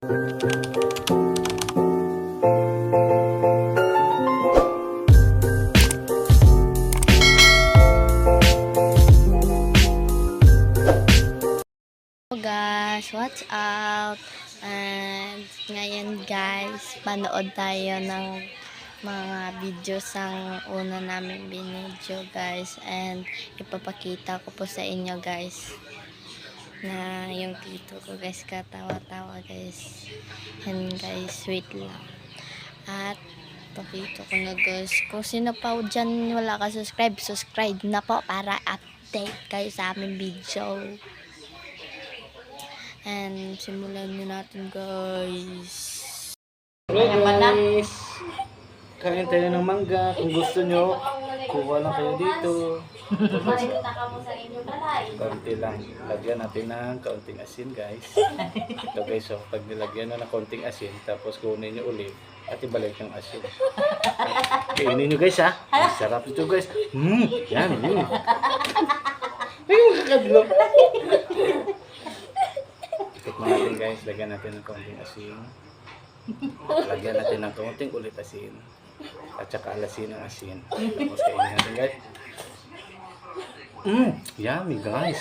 Guys, what's up? And ngayon guys, panood tayo ng mga videos ang una namin binidyo guys and ipapakita ko po sa inyo guys na yung tito ko guys katawa-tawa guys. And guys wait lang. At pakita ko na guys kung sino pa dyan wala ka subscribe subscribe na po para update kayo sa aming video. And simulan na natin guys. Guys, kain tayo ng mangga. Kung gusto nyo, kuha lang kayo dito. Kaunti lang. Lagyan natin ng kaunting asin guys. Ito guys, so, pag nilagyan na ng kaunting asin, tapos kunin nyo ulit, at ibalik yung asin. Kainin nyo guys ha. Ang Sarap ito guys. Mmm, yan. Mm. Ayun, kakadlo. Tikman natin guys, lagyan natin ng kaunting asin. Lagyan natin ng kaunting ulit asin. At saka alasin ng asin. Tapos kainin natin guys. Mmm, yummy guys.